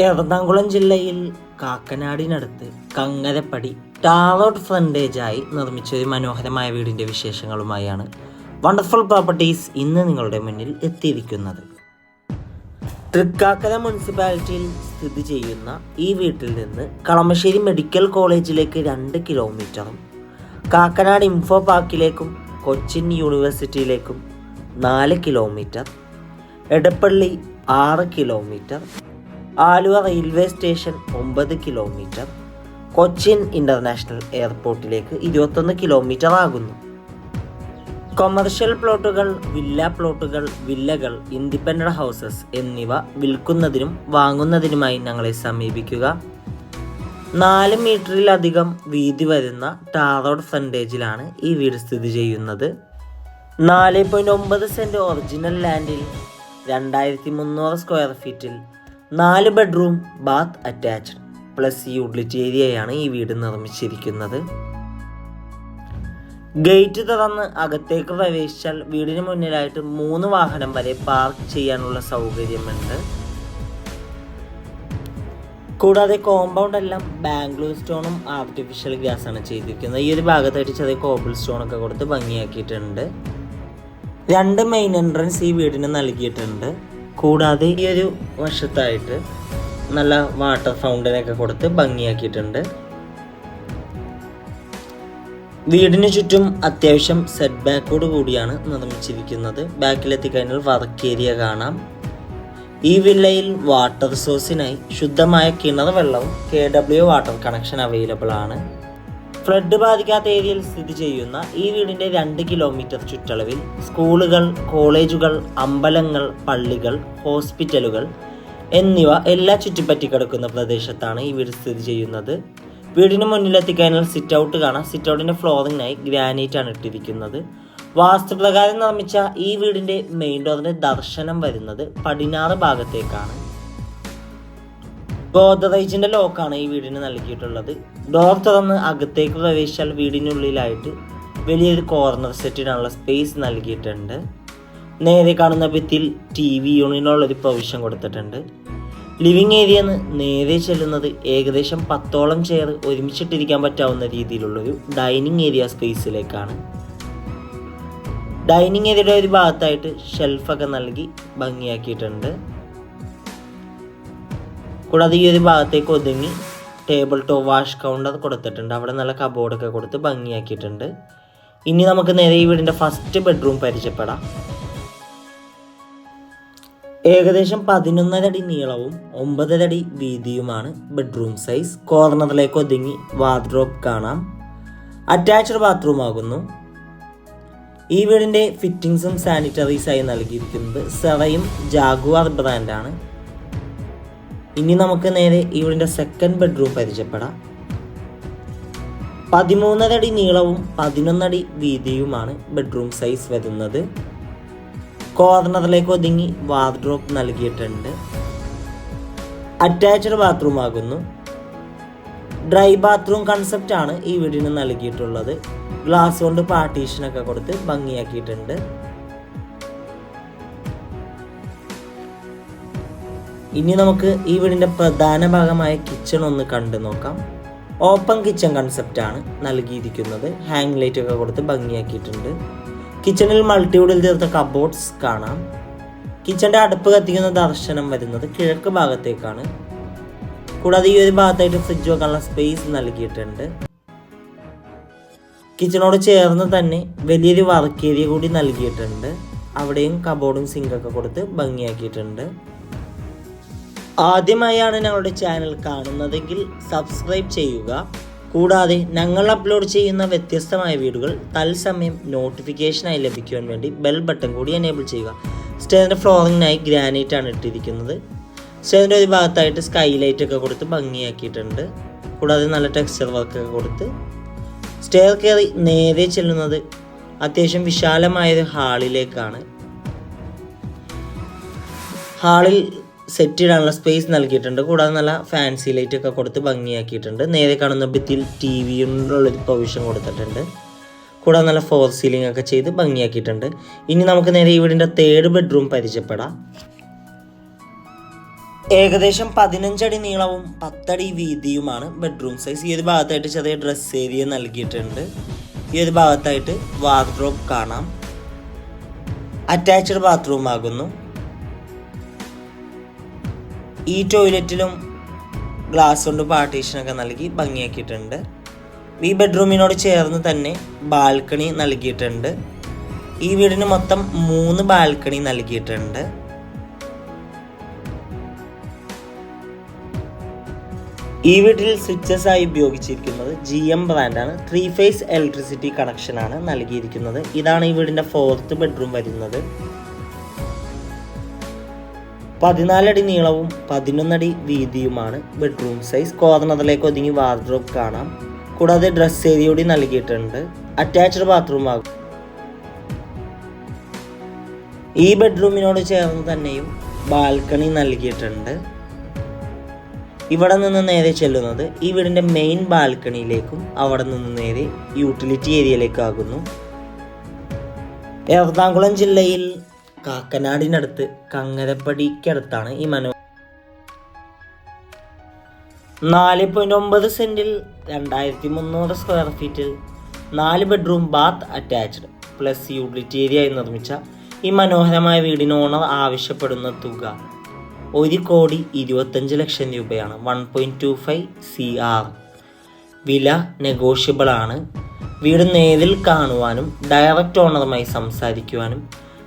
എറണാകുളം ജില്ലയിൽ കാക്കനാടിനടുത്ത് കങ്ങരപ്പടി ടാറോഡ് ഫ്രണ്ടേജായി നിർമ്മിച്ച ഒരു മനോഹരമായ വീടിന്റെ വിശേഷങ്ങളുമായാണ് വണ്ടർഫുൾ പ്രോപ്പർട്ടീസ് ഇന്ന് നിങ്ങളുടെ മുന്നിൽ എത്തിയിരിക്കുന്നത്. തൃക്കാക്കര മുനിസിപ്പാലിറ്റിയിൽ സ്ഥിതി ചെയ്യുന്ന ഈ വീട്ടിൽ നിന്ന് കളമശ്ശേരി മെഡിക്കൽ കോളേജിലേക്ക് രണ്ട് കിലോമീറ്ററും കാക്കനാട് ഇൻഫോ പാർക്കിലേക്കും കൊച്ചിൻ യൂണിവേഴ്സിറ്റിയിലേക്കും നാല് കിലോമീറ്റർ എടപ്പള്ളി ആറ് കിലോമീറ്റർ ആലുവ റെയിൽവേ സ്റ്റേഷൻ ഒമ്പത് കിലോമീറ്റർ കൊച്ചിൻ ഇന്റർനാഷണൽ എയർപോർട്ടിലേക്ക് ഇരുപത്തൊന്ന് കിലോമീറ്റർ ആകുന്നു. കൊമേർഷ്യൽ പ്ലോട്ടുകൾ വില്ല പ്ലോട്ടുകൾ വില്ലകൾ ഇൻഡിപെൻഡന്റ് ഹൗസസ് എന്നിവ വിൽക്കുന്നതിനും വാങ്ങുന്നതിനുമായി ഞങ്ങളെ സമീപിക്കുക. നാല് മീറ്ററിലധികം വീതി വരുന്ന ടാറോഡ് ഫ്രണ്ടേജിലാണ് ഈ വീട് സ്ഥിതി ചെയ്യുന്നത്. നാല് പോയിന്റ് ഒമ്പത് സെന്റ് ഒറിജിനൽ ലാൻഡിൽ രണ്ടായിരത്തി മുന്നൂറ് സ്ക്വയർ ഫീറ്റിൽ നാല് bedroom bath attached. Plus utility ഏരിയയാണ് ഈ വീട് നിർമ്മിച്ചിരിക്കുന്നത്. ഗേറ്റ് തുറന്ന് അകത്തേക്ക് പ്രവേശിച്ചാൽ വീടിന് മുന്നിലായിട്ട് മൂന്ന് വാഹനം വരെ പാർക്ക് ചെയ്യാനുള്ള സൗകര്യമുണ്ട്. കൂടാതെ കോമ്പൗണ്ട് എല്ലാം ബാംഗ്ലൂർ സ്റ്റോണും ആർട്ടിഫിഷ്യൽ ഗ്യാസാണ് ചെയ്തിരിക്കുന്നത്. ഈ ഒരു ഭാഗത്തായിട്ട് ചെറിയ കോബിൾ സ്റ്റോൺ ഒക്കെ കൊടുത്ത് ഭംഗിയാക്കിയിട്ടുണ്ട്. രണ്ട് മെയിൻ എൻട്രൻസ് ഈ വീടിന് നൽകിയിട്ടുണ്ട്. കൂടാതെ ഈ ഒരു വശത്തായിട്ട് നല്ല വാട്ടർ ഫൗണ്ടൻ ഒക്കെ കൊടുത്ത് ഭംഗിയാക്കിയിട്ടുണ്ട്. വീടിന് ചുറ്റും അത്യാവശ്യം സെറ്റ് ബാക്കോട് കൂടിയാണ് നിർമ്മിച്ചിരിക്കുന്നത്. ബാക്കിലെത്തിക്കഴിഞ്ഞാൽ വർക്ക് ഏരിയ കാണാം. ഈ വില്ലയിൽ വാട്ടർ സോഴ്സിനായി ശുദ്ധമായ കിണർ വെള്ളവും K W water connection available ആണ്. ഫ്ലഡ് ബാധിക്കാത്ത ഏരിയയിൽ സ്ഥിതി ചെയ്യുന്ന ഈ വീടിന്റെ രണ്ട് കിലോമീറ്റർ ചുറ്റളവിൽ സ്കൂളുകൾ കോളേജുകൾ അമ്പലങ്ങൾ പള്ളികൾ ഹോസ്പിറ്റലുകൾ എന്നിവ എല്ലാ ചുറ്റിപ്പറ്റി കിടക്കുന്ന പ്രദേശത്താണ് ഈ വീട് സ്ഥിതി ചെയ്യുന്നത്. വീടിന് മുന്നിലെത്തിക്കഴിഞ്ഞാൽ സിറ്റ് ഔട്ട് കാണാം. സിറ്റ് ഔട്ടിന്റെ ഫ്ലോറിങ്ങിനായി ഗ്രാനൈറ്റ് ആണ് ഇട്ടിരിക്കുന്നത്. വാസ്തുപ്രകാരം നിർമ്മിച്ച ഈ വീടിന്റെ മെയിൻ ഡോറിന്റെ ദർശനം വരുന്നത് പടിഞ്ഞാറ് ഭാഗത്തേക്കാണ്. ഗോദറേജിന്റെ ലോക്കാണ് ഈ വീടിന് നൽകിയിട്ടുള്ളത്. ഡോർ തുറന്ന് അകത്തേക്ക് പ്രവേശിച്ചാൽ വീടിനുള്ളിലായിട്ട് വലിയൊരു കോർണർ സെറ്റിനുള്ള സ്പേസ് നൽകിയിട്ടുണ്ട്. നേരെ കാണുന്ന ഭിത്തിയിൽ ടി വി യൂണിനുള്ള ഒരു പ്രൊവിഷൻ കൊടുത്തിട്ടുണ്ട് ലിവിങ് ഏരിയ നേരെ ചെല്ലുന്നത് ഏകദേശം പത്തോളം ചെയർ ഒരുമിച്ചിട്ടിരിക്കാൻ പറ്റാവുന്ന രീതിയിലുള്ളൊരു ഡൈനിങ് ഏരിയ സ്പേസിലേക്കാണ് ഡൈനിങ് ഏരിയയുടെ ഒരു ഭാഗത്തായിട്ട് ഷെൽഫൊക്കെ നൽകി ഭംഗിയാക്കിയിട്ടുണ്ട്. കൂടാതെ ഈ ഒരു ഭാഗത്തേക്ക് ഒതുങ്ങി ടേബിൾ ടോപ്പ് വാഷ് കൗണ്ടർ കൊടുത്തിട്ടുണ്ട്. അവിടെ നല്ല കബോർഡൊക്കെ കൊടുത്ത് ഭംഗിയാക്കിയിട്ടുണ്ട്. ഇനി നമുക്ക് നേരെ ഈ വീടിന്റെ ഫസ്റ്റ് ബെഡ്റൂം പരിചയപ്പെടാം. ഏകദേശം പതിനൊന്നര അടി നീളവും ഒമ്പതര അടി വീതിയുമാണ് ബെഡ്റൂം സൈസ് കോർണറിലേക്ക് ഒതുങ്ങി വാർഡ്രോബ് കാണാം. അറ്റാച്ച്ഡ് ബാത്റൂം ആകുന്നു. ഈ വീടിന്റെ ഫിറ്റിങ്സും സാനിറ്ററീസായി നൽകിയിരിക്കുന്നത് സെറയും ജാഗുവാർ ബ്രാൻഡാണ് ഇനി നമുക്ക് നേരെ ഈ വീടിന്റെ സെക്കൻഡ് ബെഡ്റൂം പരിചയപ്പെടാം. പതിമൂന്നരടി നീളവും പതിനൊന്നടി വീതിയുമാണ് ബെഡ്റൂം സൈസ് വരുന്നത്. കോർണറിലേക്ക് ഒതുങ്ങി വാർഡ്രോപ്പ് നൽകിയിട്ടുണ്ട്. അറ്റാച്ച്ഡ് ബാത്റൂം ആകുന്നു. ഡ്രൈ ബാത്റൂം കൺസെപ്റ്റാണ് ഈ വീടിന് നൽകിയിട്ടുള്ളത്. ഗ്ലാസ് കൊണ്ട് പാർട്ടീഷനൊക്കെ കൊടുത്ത് ഭംഗിയാക്കിയിട്ടുണ്ട്. ഇനി നമുക്ക് ഈ വീടിന്റെ പ്രധാന ഭാഗമായ കിച്ചൺ ഒന്ന് കണ്ടു നോക്കാം. ഓപ്പൺ കിച്ചൺ കൺസെപ്റ്റാണ് നൽകിയിരിക്കുന്നത്. ഹാങ് ലൈറ്റ് ഒക്കെ കൊടുത്ത് ഭംഗിയാക്കിയിട്ടുണ്ട്. കിച്ചണിൽ മൾട്ടിവുഡിൽ തീർത്ത കബോർഡ്സ് കാണാം. കിച്ചന്റെ അടുപ്പ് കത്തിക്കുന്ന ദർശനം വരുന്നത് കിഴക്ക് ഭാഗത്തേക്കാണ്. കൂടാതെ ഈ ഒരു ഭാഗത്തായിട്ട് ഫ്രിഡ്ജ് വെക്കാനുള്ള സ്പേസ് നൽകിയിട്ടുണ്ട്. കിച്ചണോട് ചേർന്ന് തന്നെ വലിയൊരു വർക്ക് ഏരിയ കൂടി നൽകിയിട്ടുണ്ട്. അവിടെയും കബോർഡും സിങ്കൊക്കെ കൊടുത്ത് ഭംഗിയാക്കിയിട്ടുണ്ട്. ആദ്യമായാണ് ഞങ്ങളുടെ ചാനൽ കാണുന്നതെങ്കിൽ സബ്സ്ക്രൈബ് ചെയ്യുക. കൂടാതെ ഞങ്ങൾ അപ്ലോഡ് ചെയ്യുന്ന വ്യത്യസ്തമായ വീഡിയോകൾ തത്സമയം നോട്ടിഫിക്കേഷനായി ലഭിക്കുവാൻ വേണ്ടി ബെൽ ബട്ടൺ കൂടി എനേബിൾ ചെയ്യുക. സ്റ്റേറിന്റെ ഫ്ലോറിങ്ങിനായി ഗ്രാനൈറ്റ് ആണ് ഇട്ടിരിക്കുന്നത്. സ്റ്റേറിന്റെ ഒരു ഭാഗത്തായിട്ട് സ്കൈ ലൈറ്റ് ഒക്കെ കൊടുത്ത് ഭംഗിയാക്കിയിട്ടുണ്ട്. കൂടാതെ നല്ല ടെക്സ്ചർ വർക്ക് ഒക്കെ കൊടുത്ത്. സ്റ്റെയർ കയറി നേരെ ചെല്ലുന്നത് അത്യാവശ്യം വിശാലമായൊരു ഹാളിലേക്കാണ് ഹാളിൽ സെറ്റ് ഇടാനുള്ള സ്പേസ് നൽകിയിട്ടുണ്ട്. കൂടാതെ നല്ല ഫാൻസി ലൈറ്റ് ഒക്കെ കൊടുത്ത് ഭംഗിയാക്കിയിട്ടുണ്ട്. നേരെ കാണുന്ന ഭിത്തിയിൽ ടി വിയുള്ളൊരു പ്രൊവിഷൻ കൊടുത്തിട്ടുണ്ട്. കൂടാതെ നല്ല ഫോർ സീലിംഗ് ഒക്കെ ചെയ്ത് ഭംഗിയാക്കിയിട്ടുണ്ട്. ഇനി നമുക്ക് നേരെ ഈ വീടിന്റെ തേർഡ് ബെഡ്റൂം പരിചയപ്പെടാം. ഏകദേശം പതിനഞ്ചടി നീളവും പത്തടി വീതിയുമാണ് ബെഡ്റൂം സൈസ് ഈ ഒരു ഭാഗത്തായിട്ട് ചെറിയ ഡ്രസ് ഏരിയ നൽകിയിട്ടുണ്ട്. ഈ ഒരു ഭാഗത്തായിട്ട് വാർഡ്രോബ് കാണാം. അറ്റാച്ച്ഡ് ബാത്റൂം ആകുന്നു. ഈ ടോയ്ലറ്റിലും ഗ്ലാസ് കൊണ്ട് പാർട്ടീഷനൊക്കെ നൽകി ഭംഗിയാക്കിയിട്ടുണ്ട്. ഈ ബെഡ്റൂമിനോട് ചേർന്ന് തന്നെ ബാൽക്കണി നൽകിയിട്ടുണ്ട്. ഈ വീടിന് മൊത്തം മൂന്ന് ബാൽക്കണി നൽകിയിട്ടുണ്ട്. ഈ വീട്ടിൽ സ്വിച്ചസ് ആയി ഉപയോഗിച്ചിരിക്കുന്നത് ജി എം ബ്രാൻഡാണ് ത്രീ ഫേസ് ഇലക്ട്രിസിറ്റി കണക്ഷനാണ് നൽകിയിരിക്കുന്നത്. ഇതാണ് ഈ വീടിന്റെ ഫോർത്ത് ബെഡ്റൂം വരുന്നത്. പതിനാലടി നീളവും പതിനൊന്നടി വീതിയുമാണ് ബെഡ്റൂം സൈസ് കോതണതലേക്ക് ഒതുങ്ങി വാർഡ്രോബ് കാണാം. കൂടാതെ ഡ്രസ് ഏരിയ കൂടി നൽകിയിട്ടുണ്ട്. അറ്റാച്ച്ഡ് ബാത്റൂം ആകും. ഈ ബെഡ്റൂമിനോട് ചേർന്ന് തന്നെയും ബാൽക്കണി നൽകിയിട്ടുണ്ട്. ഇവിടെ നിന്ന് നേരെ ചെല്ലുന്നത് ഈ വീടിന്റെ മെയിൻ ബാൽക്കണിയിലേക്കും അവിടെ നിന്ന് നേരെ യൂട്ടിലിറ്റി ഏരിയയിലേക്കാകുന്നു എറണാകുളം ജില്ലയിൽ കാക്കനാടിനടുത്ത് കങ്ങരപ്പടിക്കടുത്താണ് ഈ മനോ. നാല് പോയിന്റ് ഒമ്പത് സെന്റിൽ രണ്ടായിരത്തി മുന്നൂറ് സ്ക്വയർ ഫീറ്റിൽ നാല് bedroom bath attached plus utility ആയി നിർമ്മിച്ച ഈ മനോഹരമായ വീടിന് ഓണർ ആവശ്യപ്പെടുന്ന തുക ഒരു കോടി ഇരുപത്തഞ്ച് ലക്ഷം രൂപയാണ്. One point two five C R വില നെഗോഷ്യബിൾ ആണ്. വീട് നേരിൽ കാണുവാനും ഡയറക്റ്റ് ഓണറുമായി സംസാരിക്കുവാനും